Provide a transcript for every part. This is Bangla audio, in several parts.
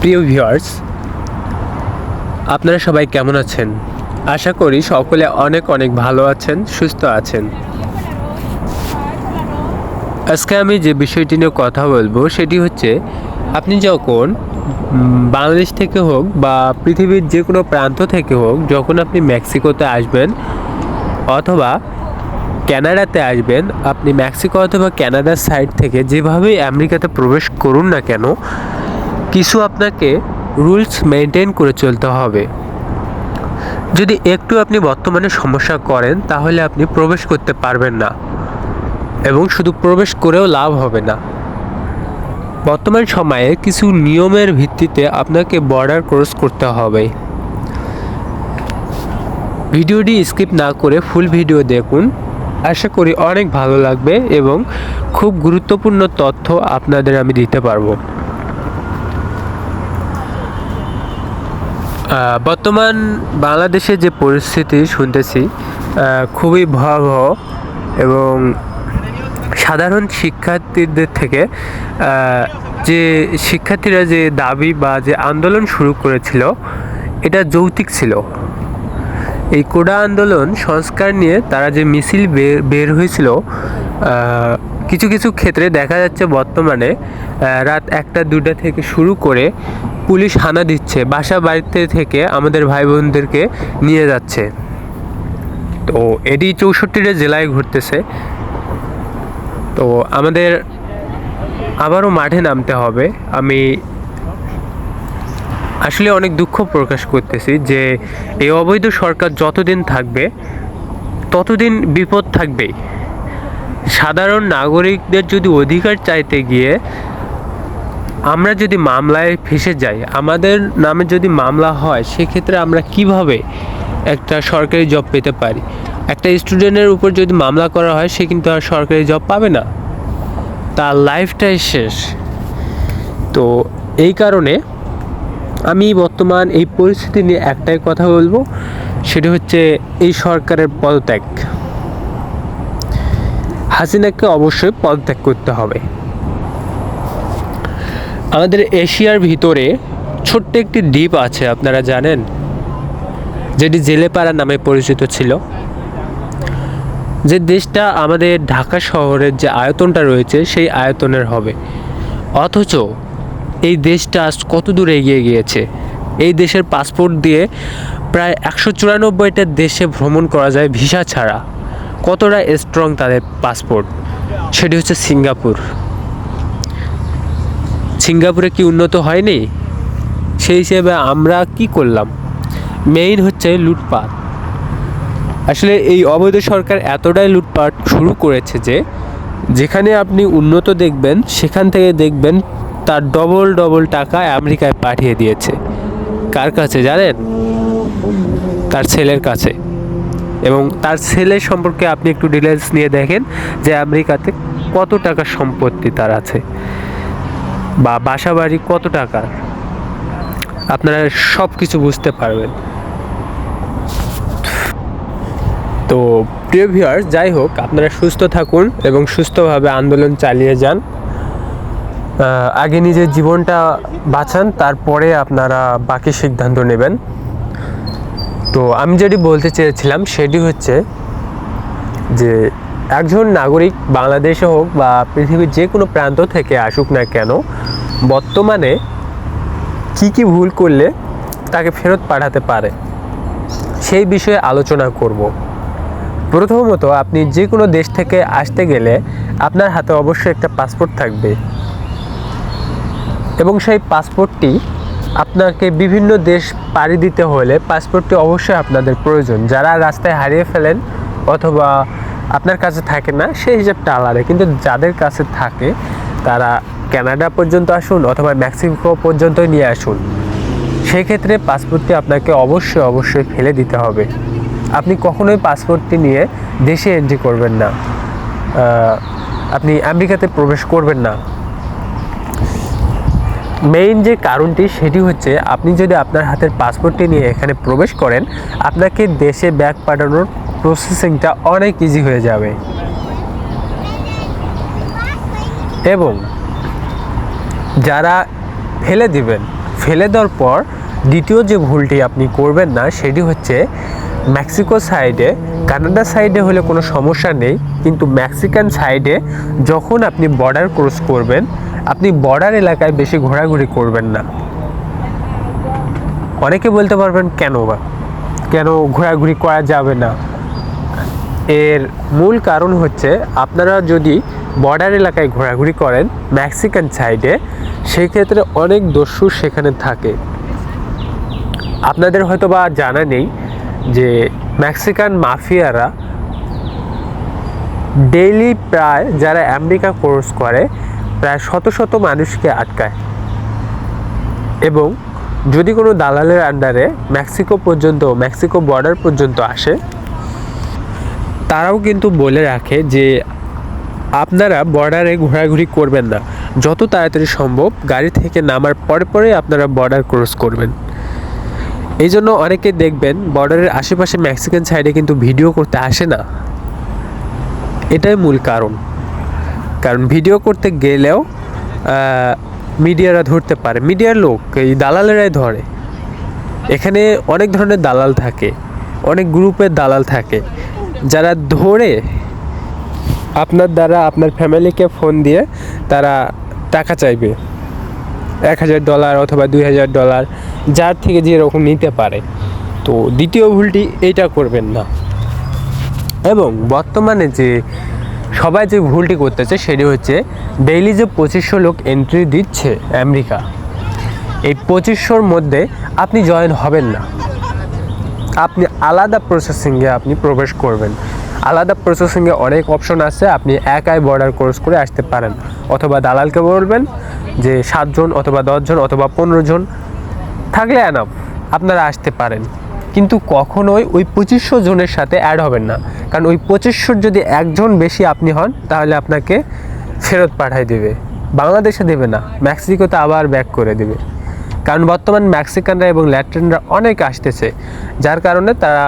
প্রিয় ভিউয়ার্স, আপনারা সবাই কেমন আছেন? আশা করি সকলে অনেক অনেক ভালো আছেন, সুস্থ আছেন। আজকে আমি যে বিষয়টি নিয়ে কথা বলব, সেটি হচ্ছে আপনি যখন বাংলাদেশ থেকে হোক বা পৃথিবীর যে কোনো প্রান্ত থেকে হোক, যখন আপনি মেক্সিকোতে আসবেন অথবা ক্যানাডাতে আসবেন, আপনি মেক্সিকো অথবা ক্যানাডার সাইড থেকে যেভাবেই আমেরিকাতে প্রবেশ করুন না কেন কিছু আপনাকে রুলস মেনটেন করে চলতে হবে। যদি একটু আপনি বর্তমানে সমস্যা করেন, তাহলে আপনি প্রবেশ করতে পারবেন না এবং শুধু প্রবেশ করেও লাভ হবে না। বর্তমান সময়ে কিছু নিয়মের ভিত্তিতে আপনাকে বর্ডার ক্রস করতে হবে। ভিডিওটি স্কিপ না করে ফুল ভিডিও দেখুন। আশা করি অনেক ভালো লাগবে এবং খুব গুরুত্বপূর্ণ তথ্য আপনাদের আমি দিতে পারব। বর্তমান বাংলাদেশে যে পরিস্থিতি শুনতেছি খুবই ভয়াবহ এবং সাধারণ শিক্ষার্থীদের থেকে যে শিক্ষার্থীরা যে দাবি বা যে আন্দোলন শুরু করেছিল, এটা যৌক্তিক ছিল। এই কোডা আন্দোলন সংস্কার নিয়ে তারা যে মিছিল বের হয়েছিল কিছু কিছু ক্ষেত্রে দেখা যাচ্ছে বর্তমানে রাত একটা দুটা থেকে শুরু করে পুলিশ হানা দিচ্ছে, বাসা বাড়িতে থেকে আমাদের ভাই বোনদেরকে নিয়ে যাচ্ছে। তো এটি চৌষট্টিটা জেলায় ঘুরতেছে। তো আমাদের আবারও মাঠে নামতে হবে। আমি আসলে অনেক দুঃখ প্রকাশ করতেছি যে এই অবৈধ সরকার যতদিন থাকবে, ততদিন বিপদ থাকবেই। সাধারণ নাগরিকদের যদি অধিকার চাইতে গিয়ে আমরা যদি মামলায় ফেসে যাই, আমাদের নামে যদি মামলা হয়, সেক্ষেত্রে আমরা কীভাবে একটা সরকারি জব পেতে পারি? একটা স্টুডেন্টের উপর যদি মামলা করা হয়, সে কিন্তু আর সরকারি জব পাবে না। তার লাইফটাই শেষ। তো এই কারণে আমি বর্তমান এই পরিস্থিতি নিয়ে একটাই কথা বলব, সেটা হচ্ছে এই সরকারের পদত্যাগ। হাসিনাকে অবশ্যই পদত্যাগ করতে হবে। আমাদের এশিয়ার ভিতরে ছোট্ট একটি দ্বীপ আছে, আপনারা জানেন, যেটি জেলেপাড়া নামে পরিচিত ছিল। যে দেশটা আমাদের ঢাকা শহরের যে আয়তনটা রয়েছে, সেই আয়তনের হবে। অথচ এই দেশটা আজ কত দূর এগিয়ে গিয়েছে? এই দেশের পাসপোর্ট দিয়ে প্রায় একশো চুরানব্বইটা দেশে ভ্রমণ করা যায় ভিসা ছাড়া। কতটা স্ট্রং তাদের পাসপোর্ট সেটি হচ্ছে সিঙ্গাপুর। সিঙ্গাপুরে কি উন্নত হয়নি? সেই হিসেবে আমরা কি করলাম? মেইন হচ্ছে লুটপাট। আসলে এই অবৈধ সরকার এতটাই লুটপাট শুরু করেছে যে, যেখানে আপনি উন্নত দেখবেন, সেখান থেকে দেখবেন তার ডবল ডবল টাকা আমেরিকায় পাঠিয়ে দিয়েছে। কার কাছে জানেন? তার ছেলের কাছে। এবং তার ছেলের সম্পর্কে আপনি একটু ডিটেলস নিয়ে দেখেন যে আমেরিকাতে কত টাকা সম্পত্তি তার আছে বা বাসা বাড়ি কত টাকা, আপনারা সব কিছু বুঝতে পারবেন। তো প্রিয় ভিউয়ার্স যাই হোক, আপনারা সুস্থ থাকুন এবং সুস্থভাবে আন্দোলন চালিয়ে যান। আগে নিজের জীবনটা বাঁচান, তারপরে আপনারা বাকি সিদ্ধান্ত নেবেন। তো আমি যেটি বলতে চেয়েছিলাম সেটি হচ্ছে যে একজন নাগরিক বাংলাদেশে হোক বা পৃথিবীর যে কোনো প্রান্ত থেকে আসুক না কেন, বর্তমানে কি কি ভুল করলে তাকে ফেরত পাঠাতে পারে, সেই বিষয়ে আলোচনা করব। প্রথমত, আপনি যে কোনো দেশ থেকে আসতে গেলে আপনার হাতে অবশ্যই একটা পাসপোর্ট থাকবে এবং সেই পাসপোর্টটি আপনাকে বিভিন্ন দেশ পাড়ি দিতে হলে পাসপোর্টটি অবশ্যই আপনাদের প্রয়োজন। যারা রাস্তায় হারিয়ে ফেলেন অথবা আপনার কাছে থাকে না, সেই হিসাবটা আলাদা। কিন্তু যাদের কাছে থাকে, তারা কানাডা পর্যন্ত আসুন অথবা মেক্সিকো পর্যন্তই নিয়ে আসুন। সেক্ষেত্রে পাসপোর্টটি আপনাকে অবশ্যই অবশ্যই ফেলে দিতে হবে। আপনি কখনোই পাসপোর্টটি নিয়ে দেশে এন্ট্রি করবেন না। আপনি আমেরিকাতে প্রবেশ করবেন না। মেইন যে কারণটি, সেটি হচ্ছে আপনি যদি আপনার হাতের পাসপোর্টটি নিয়ে এখানে প্রবেশ করেন, আপনাকে দেশে ব্যাগ পাঠানোর প্রসেসিংটা অনেক ইজি হয়ে যাবে। এবং যারা ফেলে দিবেন, ফেলে দেওয়ার পর দ্বিতীয় যে ভুলটি আপনি করবেন না, সেটি হচ্ছে মেক্সিকো সাইডে কানাডা সাইডে হলে কোনো সমস্যা নেই, কিন্তু মেক্সিকান সাইডে যখন আপনি বর্ডার ক্রস করবেন আপনি বর্ডার এলাকায় বেশি ঘোরাঘুরি করবেন না। অনেকে বলতে পারবেন, কেন বা? কেন ঘোরাঘুরি করা যাবে না? এর মূল কারণ হচ্ছে, আপনারা যদি বর্ডার এলাকায় ঘোরাঘুরি করেন মেক্সিকান সাইডে সেই ক্ষেত্রে অনেক দস্যু সেখানে থাকে। আপনাদের হয়তো বা জানা নেই যে মেক্সিকান মাফিয়ারা ডেইলি প্রায় যারা আমেরিকা কোর্স করে প্রায় শত শত মানুষকে আটকায়। এবং যদি কোনো দালালের আন্ডারে মেক্সিকো পর্যন্ত, মেক্সিকো বর্ডার পর্যন্ত আসে, তারাও কিন্তু বলে রাখে যে আপনারা বর্ডারে ঘোরাঘুরি করবেন না। যত তাড়াতাড়ি সম্ভব গাড়ি থেকে নামার পরে পরে আপনারা বর্ডার ক্রস করবেন। এই জন্য অনেকে দেখবেন বর্ডারের আশেপাশে মেক্সিকান সাইডে কিন্তু ভিডিও করতে আসে না। এটাই মূল কারণ। কারণ ভিডিও করতে গেলেও মিডিয়ারা ধরতে পারে। মিডিয়ার লোক, এই দালালেরাই ধরে। এখানে অনেক ধরনের দালাল থাকে, অনেক গ্রুপের দালাল থাকে। যারা ধরে আপনার দ্বারা আপনার ফ্যামিলিকে ফোন দিয়ে তারা টাকা চাইবে। এক হাজার ডলার অথবা দুই হাজার ডলার, যার থেকে যেরকম নিতে পারে। তো দ্বিতীয় ভুলটি এইটা করবেন না। এবং বর্তমানে যে সবাই যে ভুলটি করতেছে সেটি হচ্ছে ডেইলি যে পঁচিশশো লোক এন্ট্রি দিচ্ছে আমেরিকা, এই পঁচিশশোর মধ্যে আপনি জয়েন হবেন না। আপনি আলাদা প্রসেসিংয়ে আপনি প্রবেশ করবেন। আলাদা প্রসেসিংয়ে অনেক অপশন আছে, আপনি একাই বর্ডার কোর্স করে আসতে পারেন। অথবা দালালকে বলবেন যে সাতজন অথবা দশজন অথবা পনেরো জন, থাকলে অ্যানাফ আপনারা আসতে পারেন। কিন্তু কখনোই ওই পঁচিশশো জনের সাথে অ্যাড হবেন না। কারণ ওই পঁচিশশোর যদি একজন বেশি আপনি হন, তাহলে আপনাকে ফেরত পাঠাই দেবে। বাংলাদেশে দেবে না, মেক্সিকোতে আবার ব্যাক করে দেবে। কারণ বর্তমান মেক্সিকানরা এবং ল্যাট্রিনরা অনেক আসতেছে, যার কারণে তারা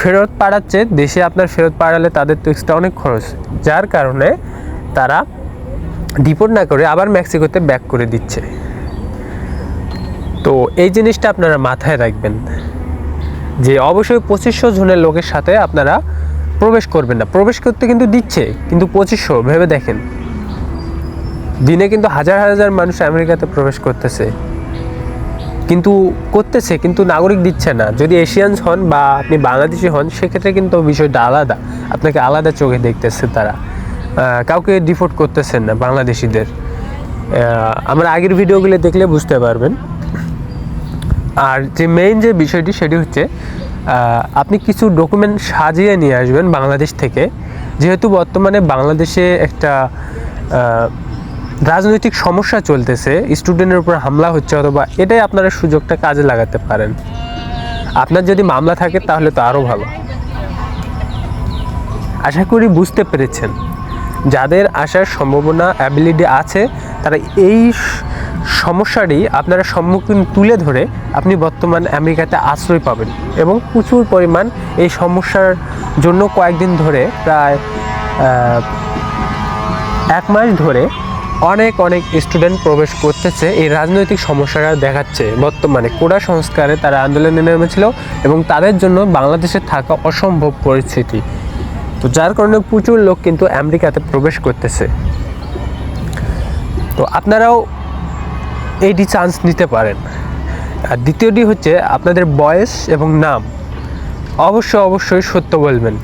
ফেরত পাড়াচ্ছে দেশে আপনার ফেরত পাড়ালে তাদের তো এক্সট্রা অনেক খরচ। যার কারণে তারা ডিপোর্ট না করে আবার মেক্সিকোতে ব্যাক করে দিচ্ছে। তো এই জিনিসটা আপনারা মাথায় রাখবেন। যে অবশ্যই পঁচিশশো জনের লোকের সাথে আপনারা প্রবেশ করবেন না। প্রবেশ করতে কিন্তু দিচ্ছে, কিন্তু পঁচিশশো, ভেবে দেখেন। দিনে কিন্তু হাজার হাজার মানুষ আমেরিকাতে প্রবেশ করতেছে। কিন্তু করতেছে, কিন্তু নাগরিক দিচ্ছে না। যদি এশিয়ানস হন বা আপনি বাংলাদেশি হন, সেক্ষেত্রে কিন্তু বিষয়টা আলাদা। আপনাকে আলাদা চোখে দেখতেছে তারা। কাউকে ডিফোর্ট করতেছেন না বাংলাদেশিদের। আমরা আগের ভিডিওগুলো দেখলে বুঝতে পারবেন। আর যে মেইন যে বিষয়টি সেটি হচ্ছে আপনি কিছু ডকুমেন্ট সাজিয়ে নিয়ে আসবেন বাংলাদেশ থেকে। যেহেতু বর্তমানে বাংলাদেশে একটা রাজনৈতিক সমস্যা চলতেছে স্টুডেন্টের উপর হামলা হচ্ছে অথবা এটাই আপনারা সুযোগটা কাজে লাগাতে পারেন। আপনার যদি মামলা থাকে তাহলে তো আরও ভালো। আশা করি বুঝতে পেরেছেন। যাদের আসার সম্ভাবনা অ্যাবিলিটি আছে, তারা এই স- সমস্যারই আপনারা সম্মুখীন তুলে ধরে আপনি বর্তমান আমেরিকাতে আশ্রয় পাবেন এবং প্রচুর পরিমাণ এই সমস্যার জন্য কয়েকদিন ধরে প্রায় এক মাস ধরে অনেক অনেক স্টুডেন্ট প্রবেশ করতেছে। এই রাজনৈতিক সমস্যাটা দেখাচ্ছে বর্তমানে। কোড়া সংস্কারে তারা আন্দোলনে নেমেছিল এবং তাদের জন্য বাংলাদেশে থাকা অসম্ভব পরিস্থিতি। তো যার কারণে প্রচুর লোক কিন্তু আমেরিকাতে প্রবেশ করতেছে। তো আপনারাও এইটি চান্স নিতে পারেন। আর দ্বিতীয়টি হচ্ছে আপনাদের বয়স এবং নাম। অবশ্যই অবশ্যই সত্য বলবেন।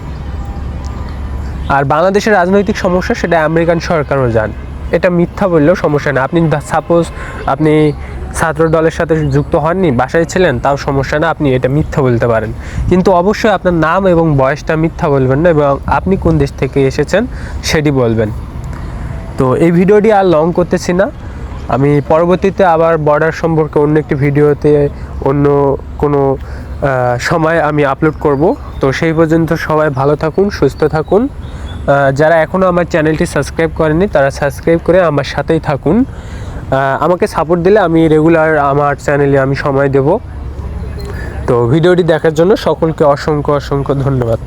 আর বাংলাদেশের রাজনৈতিক সমস্যা, সেটা আমেরিকান সরকারও যান এটা মিথ্যা বললেও সমস্যা না। আপনি সাপোজ আপনি ছাত্র দলের সাথে যুক্ত হননি, বাসায় ছিলেন, তাও সমস্যা না, আপনি এটা মিথ্যা বলতে পারেন। কিন্তু অবশ্যই আপনার নাম এবং বয়সটা মিথ্যা বলবেন না এবং আপনি কোন দেশ থেকে এসেছেন, সেটি বলবেন। তো এই ভিডিওটি আর লং করতেছি না। আমি পরবর্তীতে আবার বর্ডার সম্পর্কে অন্য একটি ভিডিওতে অন্য কোনো সময় আমি আপলোড করব। তো সেই পর্যন্ত সবাই ভালো থাকুন, সুস্থ থাকুন। যারা এখনও আমার চ্যানেলটি সাবস্ক্রাইব করেনি তারা সাবস্ক্রাইব করে আমার সাথেই থাকুন। আমাকে সাপোর্ট দিলে আমি রেগুলার আমার চ্যানেলে আমি সময় দেব। তো ভিডিওটি দেখার জন্য সকলকে অসংখ্য অসংখ্য ধন্যবাদ।